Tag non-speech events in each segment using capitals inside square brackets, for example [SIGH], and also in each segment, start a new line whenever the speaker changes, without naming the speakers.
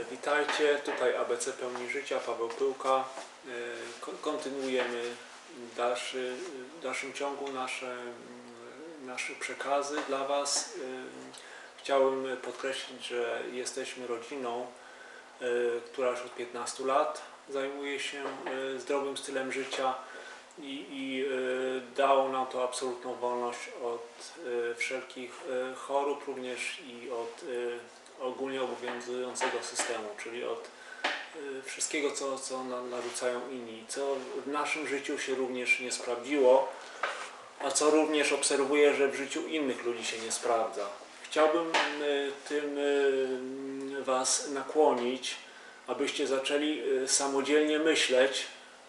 E, Witajcie, tutaj ABC Pełni Życia, Paweł Pyłka. E, ko- Kontynuujemy dalszy, w dalszym ciągu nasze, mm, nasze przekazy dla Was. E, Chciałem podkreślić, że jesteśmy rodziną, która już od 15 lat zajmuje się zdrowym stylem życia i, i dało nam to absolutną wolność od wszelkich chorób, również i od ogólnie obowiązującego systemu, czyli od y, wszystkiego, co, co nam narzucają inni, co w naszym życiu się również nie sprawdziło, a co również obserwuję, że w życiu innych ludzi się nie sprawdza. Chciałbym y, tym y, Was nakłonić, abyście zaczęli samodzielnie myśleć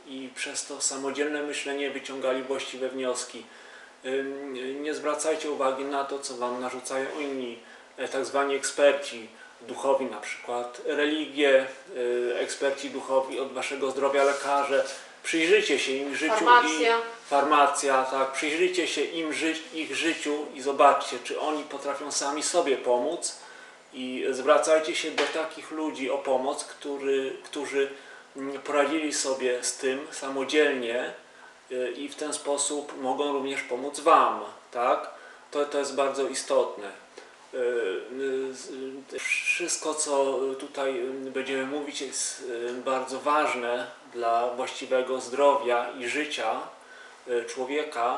i przez to samodzielne myślenie wyciągali właściwe wnioski. Nie zwracajcie uwagi na to, co Wam narzucają inni, tak zwani eksperci duchowi, na przykład religie, y, eksperci duchowi od Waszego zdrowia, lekarze. Przyjrzyjcie się im życiu
Farmacja.
i farmacja, tak, przyjrzyjcie się im ży, ich życiu i zobaczcie, czy oni potrafią sami sobie pomóc i zwracajcie się do takich ludzi o pomoc, który, którzy mm, poradzili sobie z tym samodzielnie y, i w ten sposób mogą również pomóc Wam, tak? To, to jest bardzo istotne. Y, z- y, Wszystko, co tutaj będziemy mówić, jest bardzo ważne dla właściwego zdrowia i życia człowieka.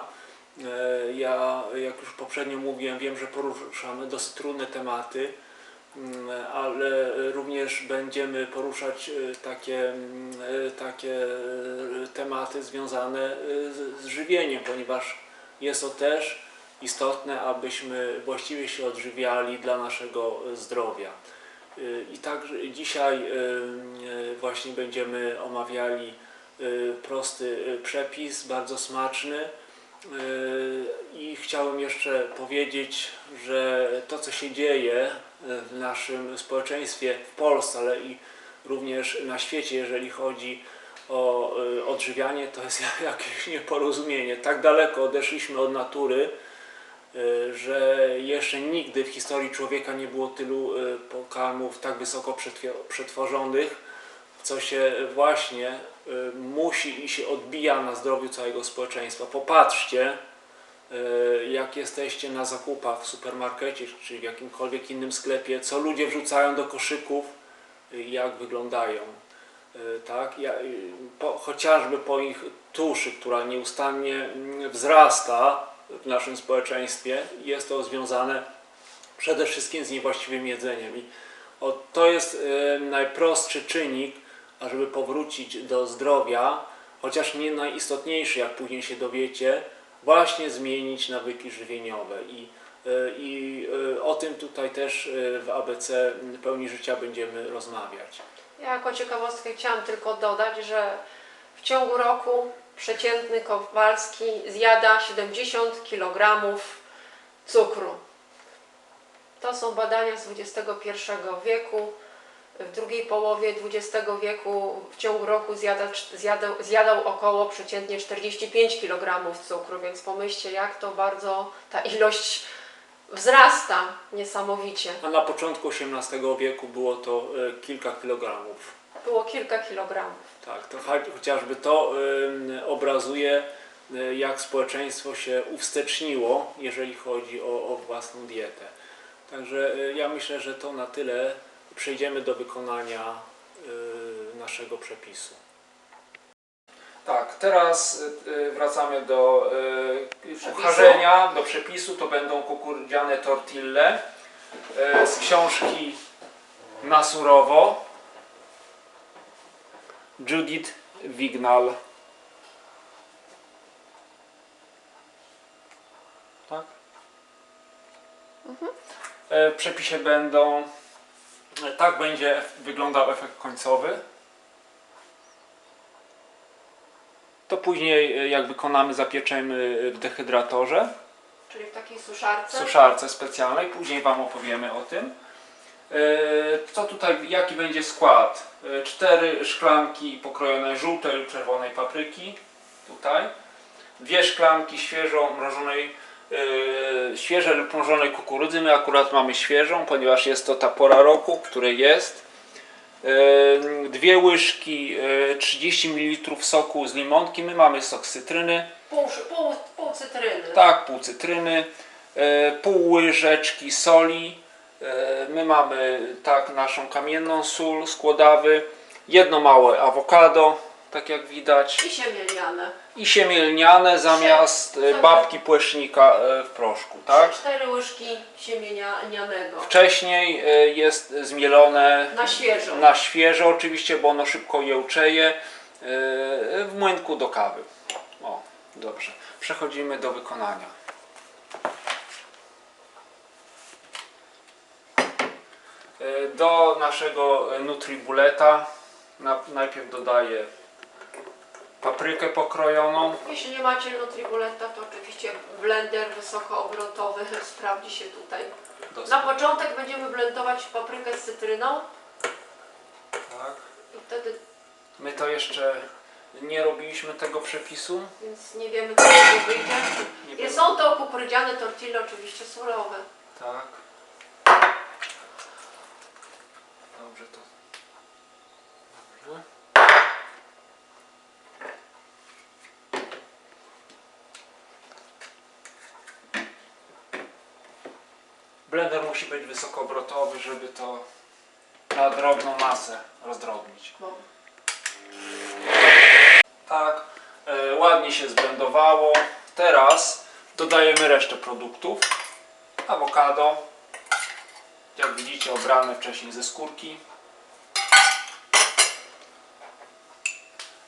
Ja, jak już poprzednio mówiłem, wiem, że poruszamy dosyć trudne tematy, mm, ale również będziemy poruszać takie, takie tematy związane z żywieniem, ponieważ jest to też istotne, abyśmy właściwie się odżywiali dla naszego y, zdrowia. Y, I także dzisiaj y, właśnie będziemy omawiali prosty przepis, bardzo smaczny. I chciałem jeszcze powiedzieć, że to, co się dzieje w naszym społeczeństwie w Polsce, ale i również na świecie, jeżeli chodzi o odżywianie, to jest [LAUGHS] jakieś nieporozumienie. Tak daleko odeszliśmy od natury, że jeszcze nigdy w historii człowieka nie było tylu y, pokarmów tak wysoko przetworzonych, co się właśnie y, musi i się odbija na zdrowiu całego społeczeństwa. Popatrzcie, y, jak jesteście na zakupach w supermarkecie czy w jakimkolwiek innym sklepie, co ludzie wrzucają do koszyków y, jak wyglądają. Y, Tak, ja, y, po, chociażby po ich tuszy, która nieustannie mm, wzrasta w naszym społeczeństwie, jest to związane przede wszystkim z niewłaściwym jedzeniem. I to jest y, najprostszy czynnik, ażeby powrócić do zdrowia, chociaż nie najistotniejszy, jak później się dowiecie, właśnie zmienić nawyki żywieniowe. I, y, i y, o tym tutaj też w ABC Pełni Życia będziemy rozmawiać.
Ja jako ciekawostkę chciałam tylko dodać, że w ciągu roku przeciętny Kowalski zjada 70 kg cukru. To są badania z XXI wieku. W drugiej połowie XX wieku w ciągu roku zjada, zjadał, zjadał około przeciętnie 45 kg cukru, więc pomyślcie jak to bardzo ta ilość wzrasta niesamowicie.
A na początku XVIII wieku było to y, kilka kilogramów.
Było kilka kilogramów.
Tak, to cho- chociażby to obrazuje, y, jak społeczeństwo się uwsteczniło, jeżeli chodzi o, o własną dietę. Także y, ja myślę, że to na tyle. Przejdziemy do wykonania y, naszego przepisu.
Tak, teraz wracamy do kucharzenia, do przepisu. To będą kukurydziane tortille z książki Na surowo.
Judith Wignal. Tak?
E, W przepisie będą, e, tak będzie wyglądał efekt końcowy.
To później, y, jak wykonamy, zapieczemy w dehydratorze.
Czyli w takiej suszarce.
suszarce specjalnej. Później Wam opowiemy o tym. E, Co tutaj, jaki będzie skład? E, Cztery szklanki pokrojonej żółtej lub czerwonej papryki. Tutaj. Dwie szklanki świeżo mrożonej, e, świeże lub mrożonej kukurydzy. My akurat mamy świeżą, ponieważ jest to ta pora roku, której jest.
dwie łyżki e, 30 ml soku z limonki. My mamy sok z cytryny.
Pół, pół, pół cytryny.
Tak, pół cytryny, pół łyżeczki soli. E, My mamy tak naszą kamienną sól z kłodawy, jedno małe awokado, tak jak widać,
I siemieniane.
i siemię lniane zamiast e, babki płecznika e, w proszku, tak?
Cztery łyżki siemienia lnianego.
Wcześniej e, jest zmielone
Na świeżo.
na świeżo oczywiście, bo ono szybko jełczeje e, w młynku do kawy. O, dobrze. Przechodzimy do wykonania. E, Do naszego Nutribuleta na, najpierw dodaję paprykę pokrojoną.
Jeśli nie macie Nutribuleta, to oczywiście blender wysokoobrotowy [LAUGHS] sprawdzi się tutaj.
Do,
Na początek będziemy blendować paprykę z cytryną
tak.
i wtedy,
My to jeszcze nie robiliśmy tego przepisu.
więc nie wiemy co tego wyjdzie. Są to kukurydziane tortille oczywiście surowe.
Tak. Dobrze to. Dobrze. Blender musi być wysokoobrotowy, żeby to na drobną masę rozdrobnić.
Bo
Tak, e, ładnie się zblendowało. Teraz dodajemy resztę produktów. Awokado, jak widzicie obrane wcześniej ze skórki.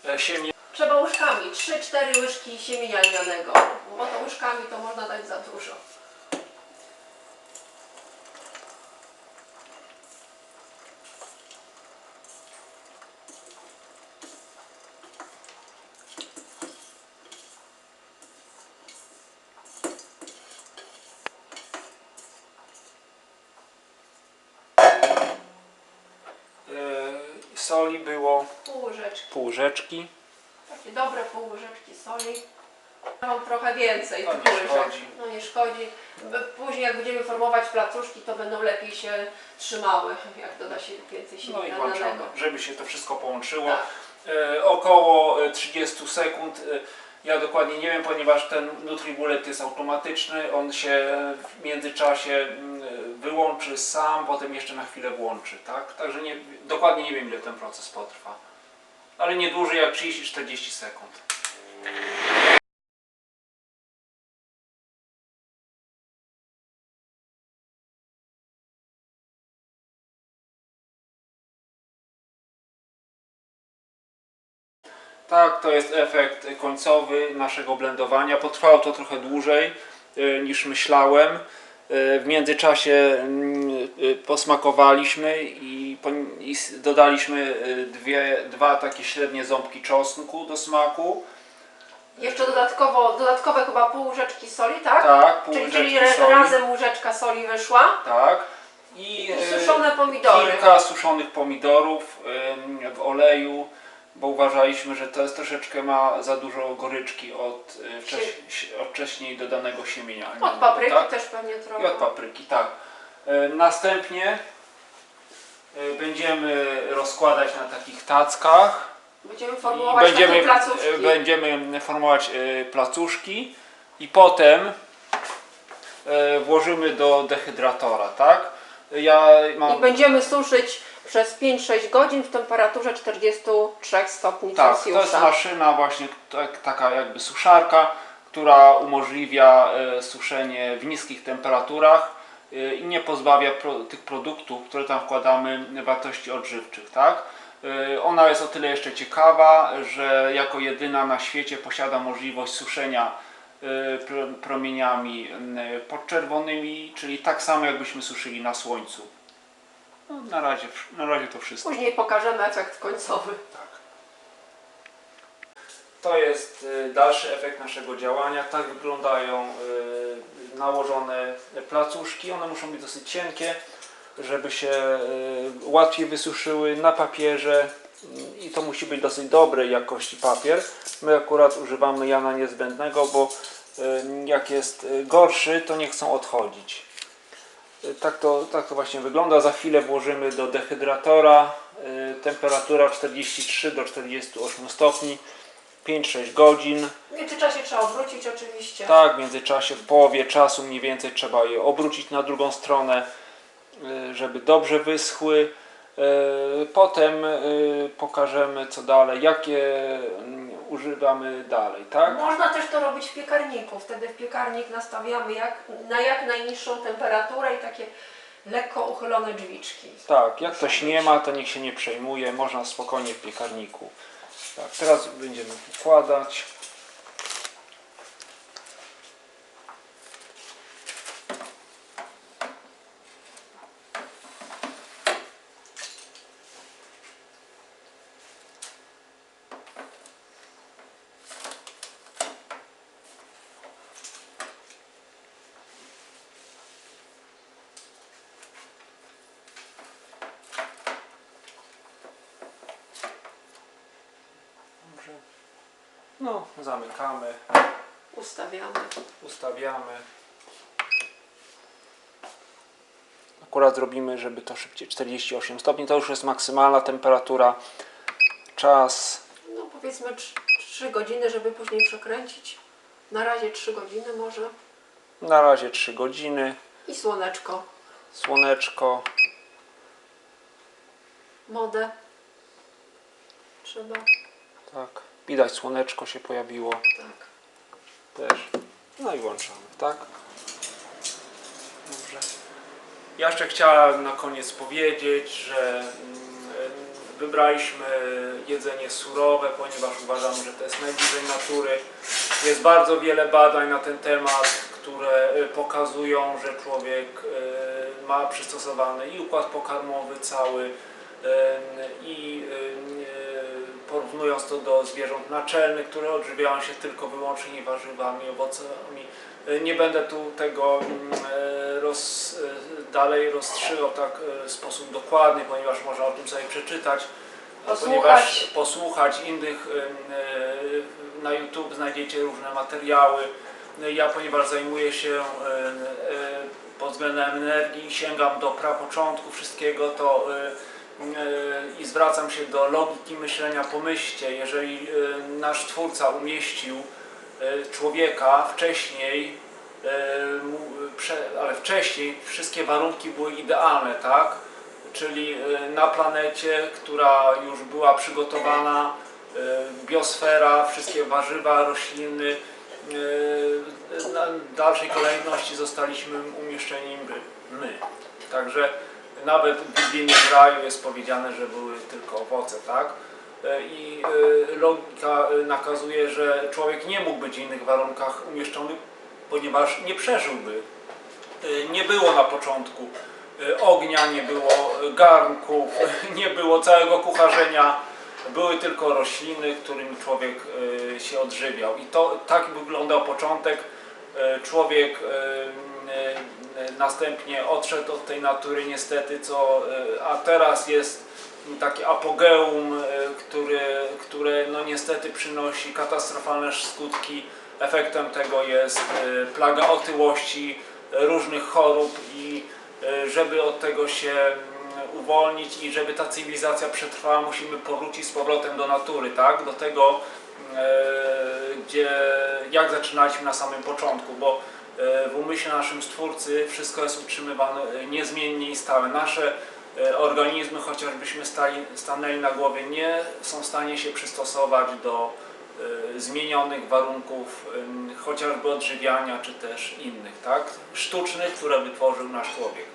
E, Siemię
Trzeba łyżkami, 3-4 łyżki siemienia lnianego, bo to łyżkami to można dać za dużo.
e, soli było
Pół łyżeczki,
pół łyżeczki.
takie dobre pół łyżeczki soli. Mam trochę więcej
To nie
łyżek.
szkodzi.
No nie szkodzi. B- Później jak będziemy formować placuszki, to będą lepiej się trzymały, jak doda się więcej
No i włączamy, żeby się to wszystko połączyło.
Tak.
E, około e, 30 sekund. E, Ja dokładnie nie wiem, ponieważ ten Nutribullet jest automatyczny. On się w międzyczasie mm, wyłączy sam, potem jeszcze na chwilę włączy. Tak? Także nie, dokładnie nie wiem, ile ten proces potrwa. Ale nie dłużej jak 30-40 sekund. Tak, to jest efekt końcowy naszego blendowania. Potrwało to trochę dłużej e, niż myślałem. E, W międzyczasie mm, e, posmakowaliśmy i, dodaliśmy dwie, dwa takie średnie ząbki czosnku do smaku.
Jeszcze dodatkowo, dodatkowe chyba pół łyżeczki soli, tak?
Tak, pół
Czyli, czyli
łyżeczki soli.
razem łyżeczka soli wyszła.
Tak. I,
I suszone pomidory.
Kilka suszonych pomidorów w oleju, bo uważaliśmy, że to jest troszeczkę ma za dużo goryczki od, e, wcześ, od wcześniej dodanego siemienia.
Od papryki
tak?
też pewnie trochę.
I od papryki, tak. E, Następnie e, będziemy rozkładać na takich tackach
Będziemy
i
formułować
będziemy,
placuszki.
będziemy formować placuszki i potem włożymy do dehydratora, tak? Ja mam
I będziemy suszyć przez 5-6 godzin w temperaturze 43 stopni
Tak, to jest
Celsjusza.
maszyna właśnie tak, taka jakby suszarka, która umożliwia e, suszenie w niskich temperaturach e, i nie pozbawia tych produktów, które tam wkładamy wartości odżywczych, tak? E, Ona jest o tyle jeszcze ciekawa, że jako jedyna na świecie posiada możliwość suszenia pro- promieniami podczerwonymi, czyli tak samo jakbyśmy suszyli na słońcu. No, na, razie, na razie to wszystko.
Później pokażemy efekt końcowy.
Tak. To jest y, dalszy efekt naszego działania. Tak wyglądają y, nałożone placuszki. One muszą być dosyć cienkie, żeby się y, łatwiej wysuszyły na papierze y, i to musi być dosyć dobrej jakości papier. My akurat używamy Jana Niezbędnego, bo jak jest gorszy, to nie chcą odchodzić. Y, Tak to, tak to właśnie wygląda. Za chwilę włożymy do dehydratora y, temperatura 43 do 48 stopni, 5-6 godzin.
W międzyczasie trzeba obrócić oczywiście.
Tak, w międzyczasie w połowie czasu mniej więcej trzeba je obrócić na drugą stronę, y, żeby dobrze wyschły. Y, Potem y, pokażemy co dalej, jakie używamy dalej, tak?
Można też to robić w piekarniku. Wtedy w piekarnik nastawiamy jak, na jak najniższą temperaturę i takie lekko uchylone drzwiczki.
Tak, jak ktoś nie ma, to niech się nie przejmuje, można spokojnie w piekarniku. Tak, teraz będziemy układać. No, zamykamy,
Ustawiamy.
ustawiamy. Akurat zrobimy, żeby to szybciej. 48 stopni to już jest maksymalna temperatura. Czas
No powiedzmy 3 godziny, żeby później przekręcić. Na razie 3 godziny może.
na razie 3 godziny.
I słoneczko.
Słoneczko.
Modę. Trzeba.
Tak. Widać słoneczko się pojawiło
Tak.
też. No i włączamy, tak? Dobrze. Ja jeszcze chciałem na koniec powiedzieć, że mm, wybraliśmy jedzenie surowe, ponieważ uważamy, że to jest najbliżej natury. Jest bardzo wiele badań na ten temat, które y, pokazują, że człowiek y, ma przystosowany i układ pokarmowy cały y, i porównując to do zwierząt naczelnych, które odżywiają się tylko wyłącznie warzywami, owocami. Y, Nie będę tu tego mm, e, roz, e, dalej rozstrzygał tak e, w sposób dokładny, ponieważ można o tym sobie przeczytać.
Posłuchać.
Ponieważ posłuchać innych e, na YouTube znajdziecie różne materiały. Ja ponieważ zajmuję się e, pod względem energii, sięgam do prapoczątku wszystkiego, to e, e, i zwracam się do logiki myślenia. Pomyślcie, jeżeli e, nasz Twórca umieścił e, człowieka wcześniej, e, ale wcześniej wszystkie warunki były idealne, tak? Czyli e, na planecie, która już była przygotowana, e, biosfera, wszystkie warzywa, rośliny. e, Na dalszej kolejności zostaliśmy umieszczeni my. Także nawet w Biblii raju jest powiedziane, że były tylko owoce, tak? E, I e, logika e, nakazuje, że człowiek nie mógł być w innych warunkach umieszczony, ponieważ nie przeżyłby. Nie było na początku ognia, nie było garnków, [LAUGHS] nie było całego kucharzenia. Były tylko rośliny, którymi człowiek się odżywiał. I to tak wyglądał początek. Człowiek następnie odszedł od tej natury niestety, co, e, a teraz jest takie apogeum, e, który, które no niestety przynosi katastrofalne skutki. Efektem tego jest e, plaga otyłości, e, różnych chorób i e, żeby od tego się mm, uwolnić i żeby ta cywilizacja przetrwała, musimy powrócić z powrotem do natury, tak? Do tego, e, gdzie, jak zaczynaliśmy na samym początku, bo e, w umyśle naszym Stwórcy wszystko jest utrzymywane e, niezmiennie i stałe. Nasze e, organizmy, chociażbyśmy stali, stanęli na głowie, nie są w stanie się przystosować do e, zmienionych warunków, chociażby odżywiania, czy też innych, tak? Sztucznych, które wytworzył nasz człowiek.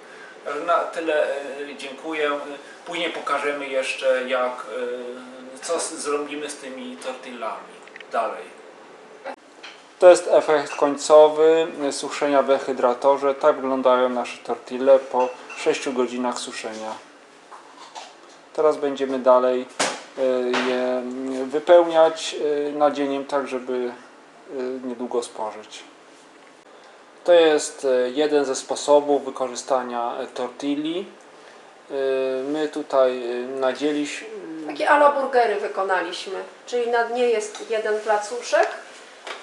Na tyle e, dziękuję. Później pokażemy jeszcze, jak, e, co zrobimy z tymi tortillami dalej. To jest efekt końcowy suszenia w dehydratorze. Tak wyglądają nasze tortille po 6 godzinach suszenia. Teraz będziemy dalej e, je wypełniać e, nadzieniem tak, żeby niedługo spożyć. To jest jeden ze sposobów wykorzystania tortilli. My tutaj nadzieliśmy,
Takie ala burgery wykonaliśmy. Czyli na dnie jest jeden placuszek.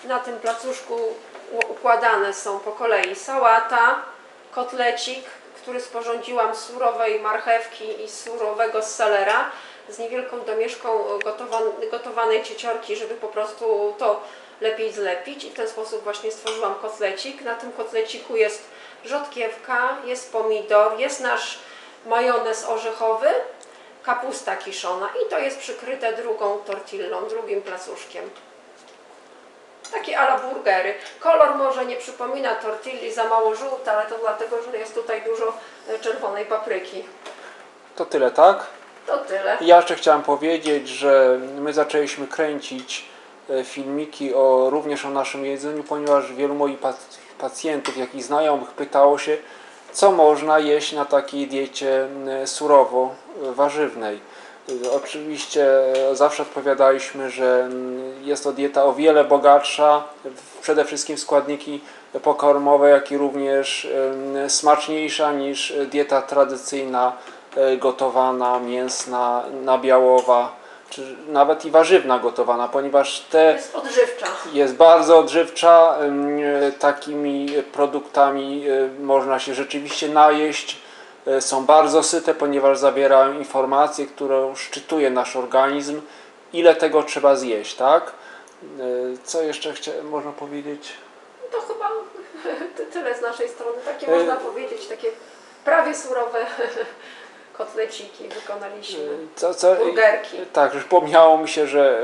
Na tym placuszku układane są po kolei sałata, kotlecik, który sporządziłam z surowej marchewki i surowego selera z niewielką domieszką gotowan- gotowanej cieciorki, żeby po prostu to lepiej zlepić i w ten sposób właśnie stworzyłam kotlecik. Na tym kotleciku jest rzodkiewka, jest pomidor, jest nasz majonez orzechowy, kapusta kiszona i to jest przykryte drugą tortillą, drugim placuszkiem. Takie ala burgery. Kolor może nie przypomina tortilli, za mało żółta, ale to dlatego, że jest tutaj dużo e, czerwonej papryki.
To tyle, tak?
To tyle.
Ja jeszcze chciałem powiedzieć, że my zaczęliśmy kręcić e, filmiki o, również o naszym jedzeniu, ponieważ wielu moich pac- pacjentów, jak i znajomych pytało się, co można jeść na takiej diecie surowo e, warzywnej. Oczywiście zawsze odpowiadaliśmy, że jest to dieta o wiele bogatsza, przede wszystkim składniki pokarmowe, jak i również smaczniejsza niż dieta tradycyjna, e, gotowana, mięsna, nabiałowa, czy nawet i warzywna gotowana, ponieważ te
Jest odżywcza.
jest bardzo odżywcza. e, Takimi produktami e, można się rzeczywiście najeść. E, Są bardzo syte, ponieważ zawierają informacje, które szczytuje nasz organizm, ile tego trzeba zjeść, tak? E, Co jeszcze można powiedzieć?
To chyba [LAUGHS] ty- tyle z naszej strony. Takie
E,
można powiedzieć, takie prawie surowe [LAUGHS] kotleciki wykonaliśmy.
Co, co,
Burgerki.
Tak, już pomniało mi się, że,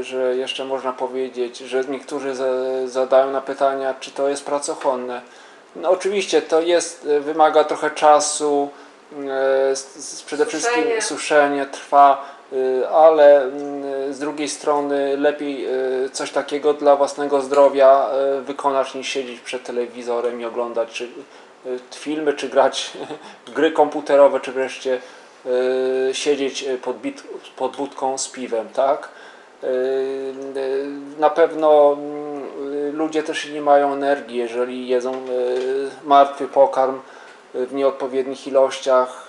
że jeszcze można powiedzieć, że niektórzy za, zadają na pytania, czy to jest pracochłonne. No oczywiście to jest, e, wymaga trochę czasu, e, przede
Suszenie.
wszystkim suszenie trwa, e, ale mm, z drugiej strony lepiej coś takiego dla własnego zdrowia wykonać niż siedzieć przed telewizorem i oglądać czy, filmy, czy grać [LAUGHS] gry komputerowe, czy wreszcie siedzieć pod, bit, pod budką z piwem, tak? Na pewno mm, ludzie też nie mają energii, jeżeli jedzą e, martwy pokarm e, w nieodpowiednich ilościach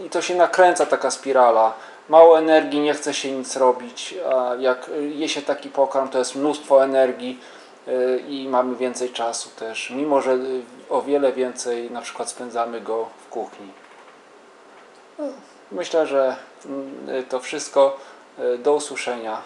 e, i to się nakręca taka spirala. Mało energii, nie chce się nic robić, a jak je się taki pokarm, to jest mnóstwo energii i mamy więcej czasu też, mimo że o wiele więcej na przykład spędzamy go w kuchni. Myślę, że mm, to wszystko. Do usłyszenia